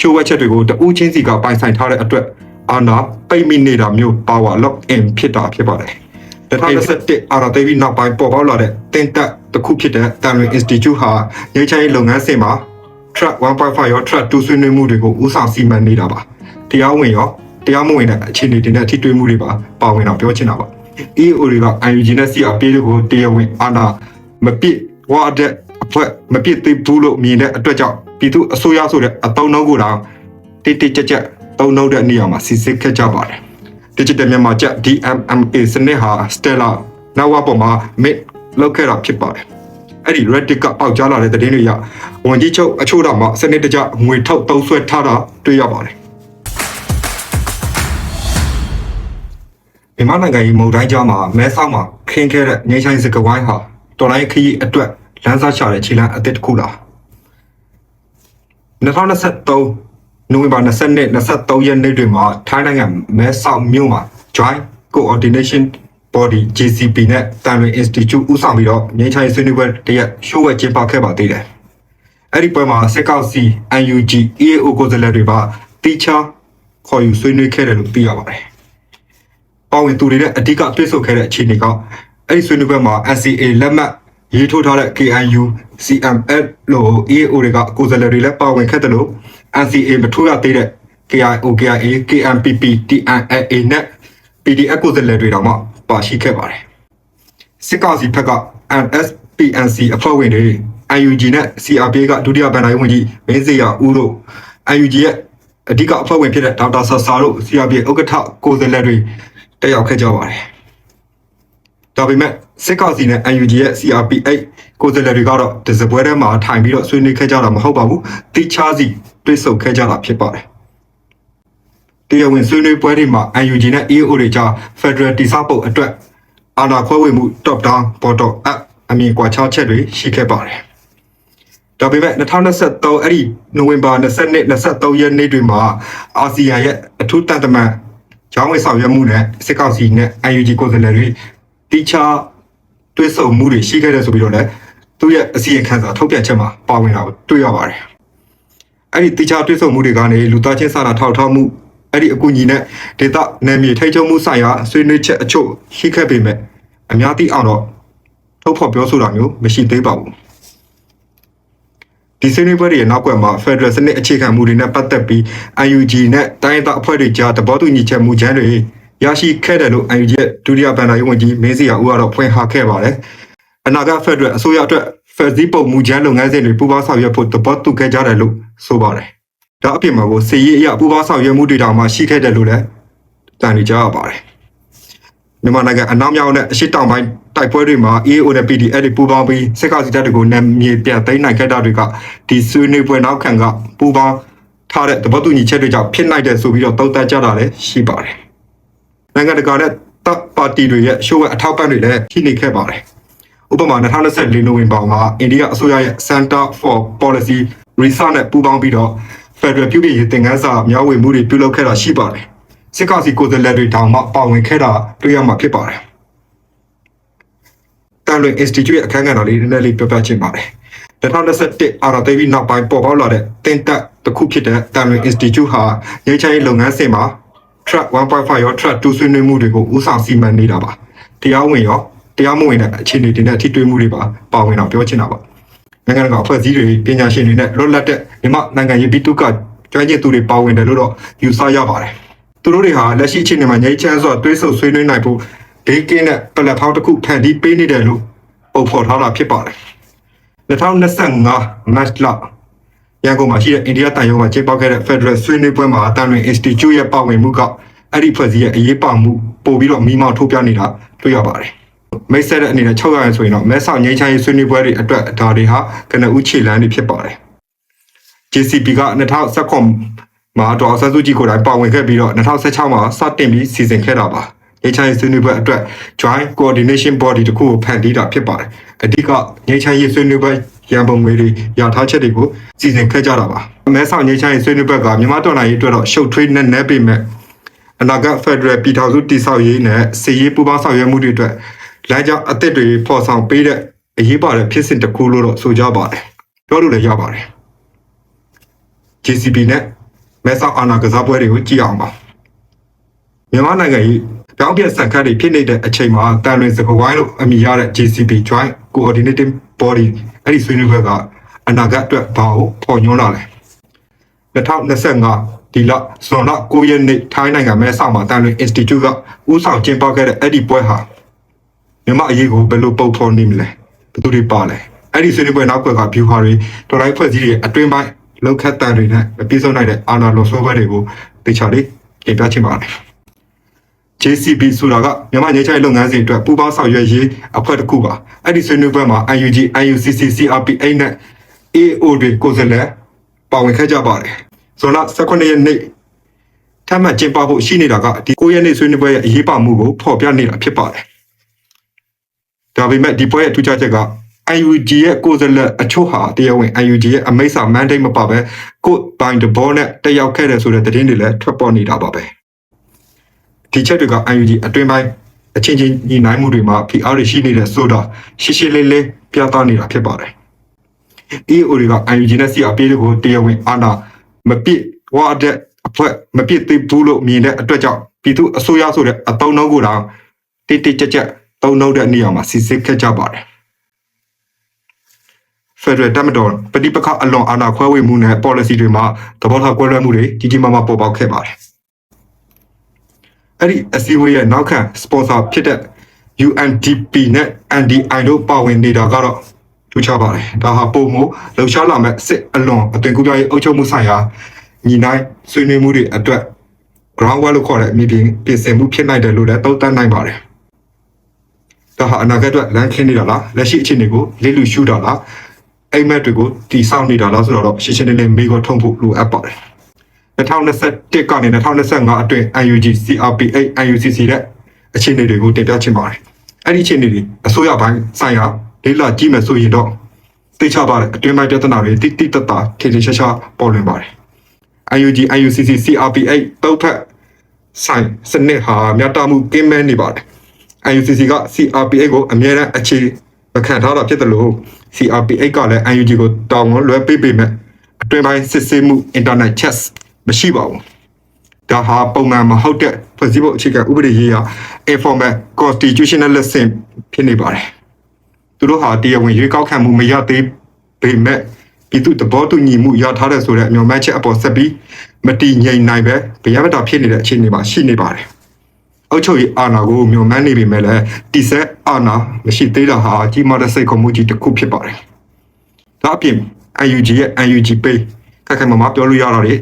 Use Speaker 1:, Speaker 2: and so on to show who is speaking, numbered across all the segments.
Speaker 1: ရှိုးဝက်ချက်တွေကိုတဦးချင်းစီကပိုင်ဆိုင်ထားတဲ့အတွက်အာနာပိတ်မိနေတာမျိုး power lock in ဖြစ်တာဖြစ်ပါတယ်2021အာရာသိပြီးနောက်ပိုင်းပေါ်ပေါက်လာတဲ့တင်တက်တစ်ခုဖြစ်တဲ့တန်လွင် Institute ဟာငြိမ်းချမ်းရေးလုပ်ငန်းစဉ်မှာ track 1.5ရော track 2ဆွေးနွေးမှုတွေကိုဦးဆောင်စီမံနေတာပါတရားဝင်ရောတရားမဝင်တဲ့အခြေအနေတွေနဲ့ထိတွေ့မှုတွေပါပါဝင်တော့ပြောချင်တာပါ EO တွေက IUG နဲ့ CRP တွေကိုတရားဝင်အာဏာမပြည့်ဝတဲ့အ ဖွဲ့မပြည့်သေးဘူးလို့မြင်တဲ့အတွက်ကြောင့်ပြည်သူအစိုးရဆိုတဲ့အတုံးနှုံးကိုတောင်တိတိကျကျတုံးနှုံးတဲ့နေရာမှာစစ်စစ်ခက်ကြပါတယ် Digital မြန်မာကျပ် DMMA စနစ်ဟာ Stella နောက်ဝပေါ်မှာ mid လောက်ခဲ့တာဖြစ်ပါတယ်အဲ့ဒီ Reddit ကပေါက်ကြားလာတဲ့သတင်းတွေရဝန်ကြီးချုပ်အချို့တော့မှစနစ်တကျငွေထုတ်သုံးဆွဲထားတာတွေ့ရပါတယ်မြန်မာနိုင်ငံရေးမုန်တိုင်းကြားမှာမဲဆောက်မှာခင်းခဲ့တဲ့ငြိမ်းချမ်းစကဝိုင်းဟာတော်လိုင်းခရီးအတွက် လမ်းစားချတဲ့ခြေလမ်းအသစ်တစ်ခုလား2023နိုဝင်ဘာ22 23ရက်နေ့တွေမှာထိုင်းနိုင်ငံမဲဆောက်မြို့မှာ Joint Coordination Body JCP နဲ့တန်လွင် Institute ဦးဆောင်ပြီးတော့ငြိမ်းချမ်းရေးဆွေးနွေးပွဲတရက်ရှိုးဝဲကျင်းပခဲ့ပါသေးတယ်။အဲ့ဒီပွဲမှာစစ်ကောက်စီ UNG EAO ကိုယ်စားလှယ်တွေပါတီချာခေါ်ယူဆွေးနွေးခဲ့တယ်လို့သိရပါတယ်။ပါဝင်သူတွေနဲ့အဓိကတွေ့ဆုံခဲ့တဲ့အခြေအနေကအဲ့ဒီဆွေးနွေးပွဲမှာ NCA လက်မှတ် ရေးထိုးထားတဲ့ KNU CML လို့ EAO တွေကကိုယ်စားလှယ်တွေလည်းပါဝင်ခဲ့တယ်လို့ NCA မထိုးရသေးတဲ့ KIO KIA KNPP TNLA နဲ့ PDF ကိုယ်စားလှယ်တွေတောင်မှပါရှိခဲ့ပါတယ်စစ်ကောင်စီဘက်က NSPNC အဖွဲ့ဝင်တွေ UNG နဲ့ CRP ကဒုတိယဗန်ဒိုင်းဝန်ကြီးမင်းစေရဦးတို့ UNG ရဲ့အဓိကအဖွဲ့ဝင်ဖြစ်တဲ့ဒေါက်တာဆာဆာတို့ CRP ဥက္ကဋ္ဌကိုယ်စားလှယ်တွေတက်ရောက်ခဲ့ကြပါတယ် ဒါပေမဲ့စစ်ကောင်စီနဲ့ UNG ရဲ့ CRPH ကိုယ်စားလှယ်တွေကတော့ဒီစပွဲထဲမှာထိုင်ပြီးတော့ဆွေးနွေးခဲ့ကြတာမဟုတ်ပါဘူးတိချာစီတွေ့ဆုံခဲ့ကြတာဖြစ်ပါတယ်တရားဝင်ဆွေးနွေးပွဲတွေမှာ UNG နဲ့ EAO တွေကြား Federal တိစပုတ်အတွက်အာဏာခွဲဝေမှု top down bottom up အမြင်ကွာခြားချက်တွေရှိခဲ့ပါတယ်ဒါပေမဲ့2023အဲ့ဒီနိုဝင်ဘာ22 23ရက်နေ့တွေမှာအာဆီယံရဲ့အထူးတန်တမန်ကျောင်းဝေဆောင်ရွက်မှုနဲ့စစ်ကောင်စီနဲ့ UNG ကိုယ်စားလှယ်တွေ တိချာတွဲဆုံမှုတွေရှိခဲ့တယ်ဆိုပြီးတော့လည်းသူ့ရဲ့အစီရင်ခံစာထုတ်ပြန်ချက်မှာပါဝင်တာကိုတွေ့ရပါတယ်။အဲ့ဒီတိချာတွဲဆုံမှုတွေကနေလူသားချင်းစာနာထောက်ထားမှုအဲ့ဒီအကူအညီနဲ့ဒေတာနယ်မြေထိန်းချုပ်မှုဆိုင်ရာဆွေးနွေးချက်အချို့ရှိခဲ့ပေမဲ့အများသိအောင်တော့ထုတ်ဖော်ပြောဆိုတာမျိုးမရှိသေးပါဘူး။ဒီဆွေးနွေးပွဲတွေရဲ့နောက်ကွယ်မှာ Federal စနစ်အခြေခံမှုတွေနဲ့ပတ်သက်ပြီး UNG နဲ့တိုင်းဒေသအဖွဲ့တွေကြားသဘောတူညီချက်မူကြမ်းတွေ ရရှိခဲ့တယ်လို့ UNG ရဲ့ဒုတိယဗန်ဒါရေးဝန်ကြီးမင်းစီယာဦးကတော့ဖွင့်ဟခဲ့ပါတယ်။အနာဂတ် Federal အစိုးရအတွက် Federal ပုံမူကြမ်းလုပ်ငန်းစဉ်တွေပူးပေါင်းဆောင်ရွက်ဖို့သဘောတူခဲ့ကြတယ်လို့ဆိုပါတယ်။ဒါအပြင်မှာကိုစီရေးအရာပူးပေါင်းဆောင်ရွက်မှုတွေတောင်မှရှိခဲ့တယ်လို့လည်းတန်နေကြရပါတယ်။မြန်မာနိုင်ငံအနောက်မြောက်နဲ့အရှေ့တောင်ပိုင်းတိုက်ပွဲတွေမှာ EAO နဲ့ PDF တွေပူးပေါင်းပြီးစစ်ကောင်စီတပ်တွေကိုနာမည်ပြန်သိမ်းနိုင်ခဲ့တာတွေကဒီဆွေးနွေးပွဲနောက်ခံကပူးပေါင်းထားတဲ့သဘောတူညီချက်တွေကြောင့်ဖြစ်နိုင်တယ်ဆိုပြီးတော့သုံးသပ်ကြတာလည်းရှိပါတယ်။ နိုင်ငံတကာနဲ့တပ်ပါတီတွေရဲ့ရှိုးဝဲအထောက်ပံ့တွေလည်းရှိနေခဲ့ပါတယ်။ဥပမာ2024နိုဝင်ဘာမှာအိန္ဒိယအစိုးရရဲ့ Center for Policy Research နဲ့ပူးပေါင်းပြီးတော့ Federal ပြုပြင်ရေးသင်ခန်းစာမျှဝေမှုတွေပြုလုပ်ခဲ့တာရှိပါတယ်။စစ်ကောင်စီကိုယ်စားလှယ်တွေတောင်မှပါဝင်ခဲ့တာတွေ့ရမှာဖြစ်ပါတယ်။တန်လွင် Institute ရဲ့အခမ်းအနားတော်လေးနည်းနည်းလေးပြောပြချင်ပါတယ်။2021အာရာသိပြီးနောက်ပိုင်းပေါ်ပေါက်လာတဲ့တင်တက်တစ်ခုဖြစ်တဲ့တန်လွင် Institute ဟာငြိမ်းချမ်းရေးလုပ်ငန်းစဉ်မှာ track 1.5ရော track 2ဆွေးနွေးမှုတွေကိုဦးဆောင်စီမံနေတာပါတရားဝင်ရောတရားမဝင်တဲ့အခြေအနေတွေနဲ့ထိတွေ့မှုတွေပါပါဝင်တော့ပြောချင်တာပါနိုင်ငံတကာအဖွဲ့အစည်းတွေပညာရှင်တွေနဲ့လွတ်လပ်တဲ့မြန်မာနိုင်ငံရေးပြည်သူကကျွမ်းကျင်သူတွေပါဝင်တယ်လို့တော့ယူဆရပါတယ်သူတို့တွေဟာလက်ရှိအခြေအနေမှာငြိမ်းချမ်းစွာတွေးဆဆွေးနွေးနိုင်ဖို့ဒေးကင်းတဲ့ပလက်ဖောင်းတစ်ခုဖန်တီးပေးနေတယ်လို့ပုံဖော်ထားတာဖြစ်ပါတယ်2025 match လ ရန်ကုန်မှာရှိတဲ့အိန္ဒိယတန်ရုံးမှာကျင်းပခဲ့တဲ့ Federal ဆွေးနွေးပွဲမှာတန်လွင် Institute ရဲ့ပါဝင်မှုကအဲ့ဒီဖွဲ့စည်းရဲ့အရေးပါမှုပို့ပြီးတော့မိမောင်းထုတ်ပြနေတာတွေ့ရပါတယ်။မိတ်ဆက်တဲ့အနေနဲ့600ရန်ဆိုရင်တော့မဲဆောက်ငိမ့်ချမ်းရေးဆွေးနွေးပွဲတွေအတွက်ဒါတွေဟာကနဦးခြေလမ်းတွေဖြစ်ပါတယ်။ JCP က2019မှာတော့ဆန်းစုကြည်ကိုယ်တိုင်ပါဝင်ခဲ့ပြီးတော့2016မှာစတင်ပြီးစီစဉ်ခဲ့တာပါ။ငိမ့်ချမ်းရေးဆွေးနွေးပွဲအတွက် Joint Coordination Body တခုကိုဖန်တီးတာဖြစ်ပါတယ်။ အဓိကငိမ့်ချမ်းရေးဆွေးနွေးပွဲရန်ပုံငွေတွေရထားချက်တွေကိုစီစဉ်ခဲ့ကြတာပါ။မဲဆောက်ငိမ့်ချမ်းရေးဆွေးနွေးပွဲကမြန်မာတော်လှန်ရေးအတွက်တော့ရှုပ်ထွေးနဲ့နဲပေမဲ့အနာဂတ်ဖက်ဒရယ်ပြည်ထောင်စုတည်ဆောက်ရေးနဲ့စီရေးပူးပေါင်းဆောင်ရွက်မှုတွေအတွက်လမ်းကြောင်းအသစ်တွေဖော်ဆောင်ပေးတဲ့အရေးပါတဲ့ဖြစ်စဉ်တစ်ခုလို့တော့ဆိုကြပါတယ်ပြောလို့လည်းရပါတယ် JCB နဲ့မဲဆောက်အာဏာကစားပွဲတွေကိုကြည့်အောင်ပါမြန်မာနိုင်ငံ၏ကြော င်းပြက်ဆန်ခတ်တွေဖြစ်နေတဲ့အချိန်မှာတန်လွင်စကဝိုင်းလို့အမည်ရတဲ့ JCB Joint Coordinating Body အဲ့ဒီဆွေးနွေးပွဲကအနာဂတ်အတွက်ဘာကိုပေါ်ညွှန်းလာလဲ2025ဒီလဇွန်လ9ရက်နေ့ထိုင်းနိုင်ငံမဲဆောက်မှာတန်လွင် Institute ကဦးဆောင်ကျင်းပခဲ့တဲ့အဲ့ဒီပွဲဟာမြန်မာအရေးကိုဘယ်လိုပုံဖော်နေမလဲဘယ်သူတွေပါလဲအဲ့ဒီဆွေးနွေးပွဲနောက်ကွယ်က view ဟာတွေတော်လိုက်ဖွဲ့စည်းတွေအတွင်းပိုင်းလောက်ခတ်တန်တွေနဲ့မပြည့်စုံနိုင်တဲ့အာနာလော်ဆိုဘဲတွေကိုတေချာလေးပြင်ပြချင်ပါတယ် JCB ဆိုတာကမြန်မာငြိမ်းချမ်းရေးလုပ်ငန်းစဉ်အတွက်ပူးပေါင်းဆောင်ရွက်ရေးအဖွဲ့တစ်ခုပါအဲ့ဒီဆွေးနွေးပွဲမှာ UNG UNCC CRPA နဲ့ AO တွေကိုယ်စားလှယ်ပါဝင်ခဲ့ကြပါတယ်ဆိုတော့18ရက်နေ့ထပ်မံကျင်းပဖို့ရှိနေတာကဒီ9ရက်နေ့ဆွေးနွေးပွဲရဲ့အရေးပါမှုကိုဖော်ပြနေတာဖြစ်ပါတယ်ဒါပေမဲ့ဒီပွဲရဲ့ထူးခြားချက်က UNG ရဲ့ကိုယ်စားလှယ်အချို့ဟာတရားဝင် UNG ရဲ့အမိန့်စာ mandate မပါဘဲကိုယ်ပိုင်တဘောနဲ့တက်ရောက်ခဲ့တယ်ဆိုတဲ့သတင်းတွေလည်းထွက်ပေါ်နေတာပါပဲ ဒီချက်တွေက UNG အတွင်းပိုင်းအချင်းချင်းညီနိုင်မှုတွေမှာ PR တွေရှိနေတဲ့ဆိုတာရှင်းရှင်းလင်းလင်းပြသနေတာဖြစ်ပါတယ် EO တွေက UNG နဲ့ CRP တွေကိုတရားဝင်အာဏာမပစ်ဝါတဲ့အဖွဲ့မပစ်သေးဘူးလို့မြင်တဲ့အတွက်ကြောင့်ပြည်သူအစိုးရဆိုတဲ့အတုံးနှုံးကိုတောင်တိတိကျကျတုံးနှုံးတဲ့နေရာမှာစစ်စစ်ခက်ကြပါတယ် Federal တပ်မတော်ပဋိပက္ခအလွန်အာဏာခွဲဝေမှုနဲ့ policy တွေမှာသဘောထားကွဲလွဲမှုတွေကြီးကြီးမားမားပေါ်ပေါက်ခဲ့ပါတယ် အဲ့ဒီအစည်းအဝေးရဲ့နောက်ခံ sponsor ဖြစ်တဲ့ UNDP နဲ့ NDI တို့ပါဝင်နေတာကတော့ထူးခြားပါတယ်ဒါဟာပုံမလှုပ်ရှားလာမဲ့စစ်အလွန်အသွင်ကူးပြောင်းရေးအုပ်ချုပ်မှုဆိုင်ရာညီနိုင်ဆွေးနွေးမှုတွေအတွက် ground work လို့ခေါ်တဲ့အမည်ပြင်ပြင်ဆင်မှုဖြစ်နိုင်တယ်လို့လည်းသုံးသပ်နိုင်ပါတယ်ဒါဟာအနာဂတ်အတွက်လမ်းခင်းနေတာလားလက်ရှိအခြေအနေကိုလေ့လူရှုတာလားအိမ်မက်တွေကိုတည်ဆောက်နေတာလားဆိုတော့ရှင်းရှင်းလင်းလင်းမေးခွန်းထုံးဖို့လိုအပ်ပါတယ် 2021ကနေ2025အတွင်း UNG CRPA UNCC တဲ့အခြေအနေတွေကိုတင်ပြချင်ပါတယ်အဲ့ဒီအခြေအနေတွေအစိုးရပိုင်းဆိုင်ရာလေးလာကြည့်မယ်ဆိုရင်တော့သိချပါတယ်အတွင်းပိုင်းပြဿနာတွေတိတိတတ်တာထင်ထင်ရှားရှားပေါ်လွင်ပါတယ် UNG UNCC CRPA တုတ်ဖက်ဆိုင်စနစ်ဟာမြတ်တမှုကင်းမဲနေပါတယ် UNCC က CRPA ကိုအမြဲတမ်းအခြေမခံထားတာဖြစ်တယ်လို့ CRPA ကလည်း UNG ကိုတောင်းဝန်လွှဲပေးပေမဲ့အတွင်းပိုင်းစစ်ဆေးမှု internet checks မရှိပါဘူးဒါဟာပုံမှန်မဟုတ်တဲ့ဖွဲ့စည်းပုံအခြေခံဥပဒေရေးရာ informal constitutionalism ဖြစ်နေပါတယ်သူတို့ဟာတရားဝင်ရွေးကောက်ခံမှုမရသေးပေမဲ့ပြည်သူတဘောတူညီမှုရထားတဲ့ဆိုတဲ့အမျိုးမဲ့ချက်အပေါ်ဆက်ပြီးမတည်ငြိမ်နိုင်ပဲဗျာမတာဖြစ်နေတဲ့အခြေအနေမှာရှိနေပါတယ်အုတ်ချုပ်ရေးအာဏာကိုမျိုးမန်းနေပေမဲ့လည်းတိဆက်အာဏာမရှိသေးတာဟာကြီးမားတဲ့စိတ်ခုံမှုကြီးတစ်ခုဖြစ်ပါတယ်ဒါအပြင် UNG ရဲ့ UNG Pay ခက်ခဲမမပြောလို့ရတာတွေ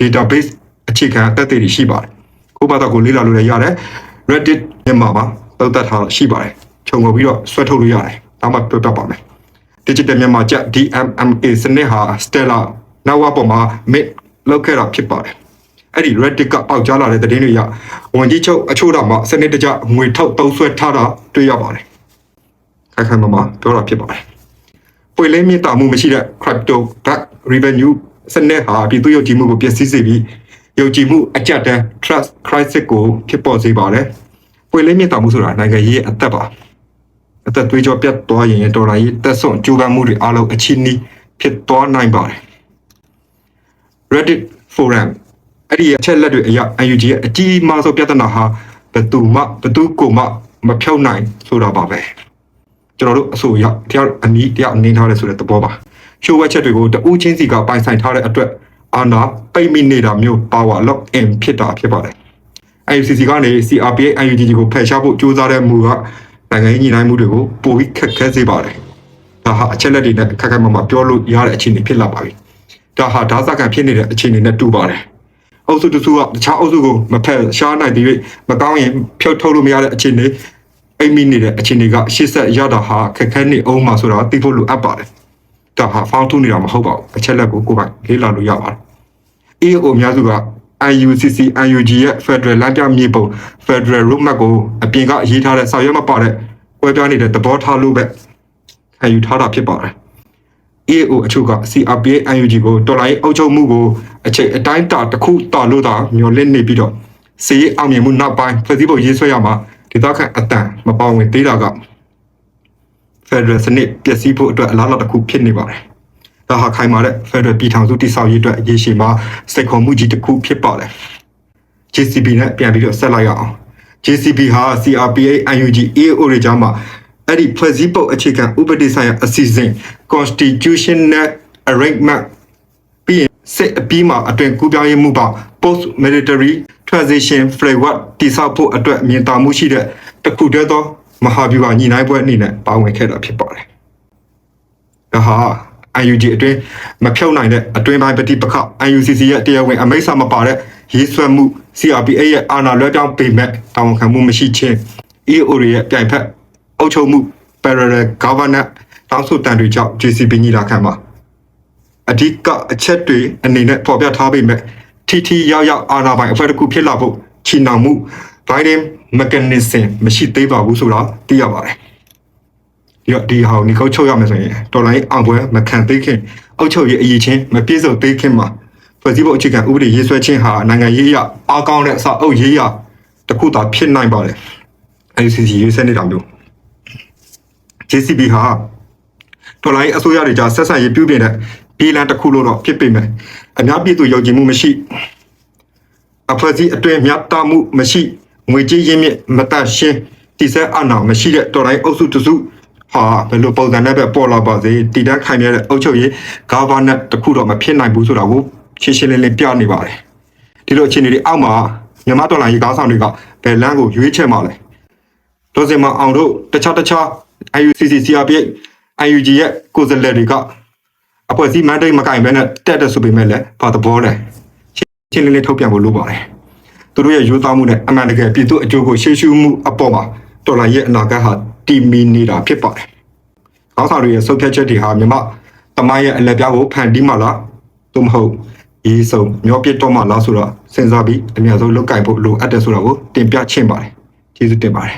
Speaker 1: database အခြေခံအသက်တွေရှိပါတယ်။ကိုယ့်ဘာသာကိုလေ့လာလို့လည်းရတယ်။ Reddit မြန်မာမှာတောက်တက်ထားရှိပါတယ်။ခြုံငုံပြီးတော့ဆွဲထုတ်လို့ရတယ်။ဒါမှပြောတတ်ပါမယ်။ Digital မြန်မာကျ DMMA စနစ်ဟာ Stella နောက်ဝပေါ်မှာ mid လောက်ခဲ့တာဖြစ်ပါတယ်။အဲ့ဒီ Reddit ကအောက်ကြားလာတဲ့သတင်းတွေရဝန်ကြီးချုပ်အချို့တော့မှစနစ်တကျငွေထုတ်သုံးဆွဲထားတာတွေ့ရပါတယ်။ခိုင်ခိုင်မာမာပြောတာဖြစ်ပါတယ်။ပွေလင်းမြင့်တာမှုမရှိတဲ့ crypto back revenue စနစ်ဟာပြည်သူ့ယုံကြည်မှုကိုပျက်စီးစေပြီးယုံကြည်မှုအကျက်တန်း trust crisis ကိုဖြစ်ပေါ်စေပါတယ်။ပွေလင်းမြင့်တာမှုဆိုတာနိုင်ငံရေးအသက်ပါ။အသက်သွေးကြောပြတ်သွားရင်ဒေါ်လာရေးတက်ဆွန့်ကြိုးပမ်းမှုတွေအလုံးအချင်းနီးဖြစ်သွားနိုင်ပါတယ်။ Reddit forum အဲ့ဒီအချက်လက်တွေအရ UNG ရဲ့အကြီးမားဆုံးပြဿနာဟာဘယ်သူမှဘယ်သူကိုမှမဖြုတ်နိုင်ဆိုတာပါပဲ။ကျွန်တော်တို့အဆိုအရတရားအနည်းတရားအနေထားတယ်ဆိုတဲ့သဘောပါ။ ရှိုးဝက်ချက်တွေကိုတဦးချင်းစီကပိုင်ဆိုင်ထားတဲ့အတွက်အာဏာပိတ်မိနေတာမျိုး power lock in ဖြစ်တာဖြစ်ပါတယ်။ ICC ကနေ CRPA UNG ကိုဖယ်ရှားဖို့ကြိုးစားတဲ့မူကနိုင်ငံရေးညီနိုင်မှုတွေကိုပိုပြီးခက်ခဲစေပါတယ်။ဒါဟာအချက်လက်တွေနဲ့ခက်ခဲမှမှပြောလို့ရတဲ့အခြေအနေဖြစ်လာပါပြီ။ဒါဟာဒါစကန်ဖြစ်နေတဲ့အခြေအနေနဲ့တူပါတယ်။အုပ်စုတစုကတခြားအုပ်စုကိုမဖယ်ရှားနိုင်သေး၍မကောင်းရင်ဖြုတ်ထုတ်လို့မရတဲ့အခြေအနေအိမ်မိနေတဲ့အခြေအနေကရှေ့ဆက်ရတာဟာခက်ခဲနေအောင်မှဆိုတာသိဖို့လိုအပ်ပါတယ်။ ဒါဟာဖောင်းထုနေတာမဟုတ်ပါဘူး။အချက်လက်ကိုကိုယ်ပိုင်လေးလာလို့ရပါတယ်။ EO အများစုက UNCC UNG ရဲ့ Federal လမ်းပြမြေပုံ Federal Roadmap ကိုအပြင်ကရေးထားတဲ့စာရွက်မပါတဲ့ကွဲပြားနေတဲ့သဘောထားလို့ပဲခံယူထားတာဖြစ်ပါတယ်။ EAO အချို့က CRPA UNG ကိုတော်လိုင်းအုပ်ချုပ်မှုကိုအချိန်အတိုင်းတာတစ်ခုတာလို့သာမျှော်လင့်နေပြီးတော့စီရေးအောင်မြင်မှုနောက်ပိုင်းဖွဲ့စည်းပုံရေးဆွဲရမှာဒေသခံအတန်မပေါဝင်သေးတာက Federal စနစ်ပျက်စီးဖို့အတွက်အလားအလာတစ်ခုဖြစ်နေပါတယ်ဒါဟာခိုင်မာတဲ့ Federal ပြည်ထောင်စုတည်ဆောက်ရေးအတွက်ရေရှည်မှာစိတ်ခေါ်မှုကြီးတစ်ခုဖြစ်ပါတယ် JCB နဲ့ပြန်ပြီးတော့ဆက်လိုက်ရအောင် JCB ဟာ CRPA UNG EAO တွေကြားမှာအဲ့ဒီဖွဲ့စည်းပုံအခြေခံဥပဒေဆိုင်ရာအစီအစဉ် Constitutional Arrangement ပြီးရင်စစ်အပြီးမှာအတွင်ကူးပြောင်းရေးမှုပါ Post Military Transition Framework တည်ဆောက်ဖို့အတွက်မြင်တာမှုရှိတဲ့တစ်ခုတည်းသော မဟာဗျူဟာညီနိုင်ပွဲအနေနဲ့ပါဝင်ခဲ့တာဖြစ်ပါတယ်။ဒါဟာ UNG အတွင်းမဖြုတ်နိုင်တဲ့အတွင်းပိုင်းပဋိပက္ခ UNCC ရဲ့တရားဝင်အမိန့်စာမပါတဲ့ရေးဆွဲမှု CRPA ရဲ့အာဏာလွှဲပြောင်းပေးမဲ့တာဝန်ခံမှုမရှိခြင်း EAO တွေရဲ့ပြိုင်ဖက်အုပ်ချုပ်မှု parallel governance တောင်းဆိုတန်တွေကြောင့် JCB ညီလာခံမှာအဓိကအချက်တွေအနေနဲ့ပေါ်ပြထားပေမဲ့ထိထိရောက်ရောက်အာဏာပိုင်အဖွဲ့တစ်ခုဖြစ်လာဖို့ချီနှောင်မှု Biden mechanism မရှိသေးပါဘူးဆိုတာသိရပါတယ်။ဒီတော့ဒီဟာကိုဒီကောက်ချုပ်ရမယ်ဆိုရင်တော်လိုင်းအောင်ပွဲမခံသေးခင်အုပ်ချုပ်ရေးအရေးချင်းမပြည့်စုံသေးခင်မှာဖွဲ့စည်းပုံအခြေခံဥပဒေရေးဆွဲခြင်းဟာနိုင်ငံရေးအရအားကောင်းတဲ့အစအုပ်ရေးရတစ်ခုသာဖြစ်နိုင်ပါတယ်။ ICC ရေးဆွဲနေတာမျိုး JCB ဟာတော်လိုင်းအစိုးရတွေကြားဆက်ဆံရေးပြုပြင်တဲ့ပြည်လန်တစ်ခုလို့တော့ဖြစ်ပေမဲ့အများပြည်သူယုံကြည်မှုမရှိအဖွဲ့အစည်းအတွင်းမြတ်တာမှုမရှိ ငွေကြေးရင်းမြစ်မတတ်ရှင်းတည်ဆဲအနာမရှိတဲ့တော်လိုင်းအုပ်စုတစုဟာဘယ်လိုပုံစံနဲ့ပဲပေါ်လာပါစေတည်တတ်ခိုင်မြဲတဲ့အုပ်ချုပ်ရေး governance တစ်ခုတော့မဖြစ်နိုင်ဘူးဆိုတာကိုရှင်းရှင်းလင်းလင်းပြနေပါတယ်ဒီလိုအခြေအနေတွေအောက်မှာမြန်မာတော်လိုင်းရေးကောင်းဆောင်တွေကဘယ်လမ်းကိုရွေးချယ်မှာလဲဒေါ်စင်မအောင်တို့တခြားတခြား IUCC CRPH IUG ရဲ့ကိုယ်စားလှယ်တွေကအဖွဲ့အစည်းမန်ဒိတ်မကင်ဘဲနဲ့တက်တဲ့ဆိုပေမဲ့လည်းဘာသဘောလဲချင်းလင်းလေးထုတ်ပြန်ဖို့လိုပါတယ် သူတို့ရဲ့ယူသားမှုနဲ့အမှန်တကယ်ပြည်သူအကျိုးကိုရှေ့ရှုမှုအပေါ်မှာတော်လိုင်းရဲ့အနာဂတ်ဟာတည်မီနေတာဖြစ်ပါတယ်ခေါင်းဆောင်တွေရဲ့ဆုတ်ဖြတ်ချက်တွေဟာမြမတမိုင်းရဲ့အလက်ပြားကိုဖန်တီးမှလားသို့မဟုတ်ဒီဆုံးမျောပြစ်တော့မှလားဆိုတော့စဉ်းစားပြီးအများဆုံးလောက်ကင်ဖို့လိုအပ်တယ်ဆိုတာကိုတင်ပြချင်ပါတယ်ကျေးဇူးတင်ပါတယ်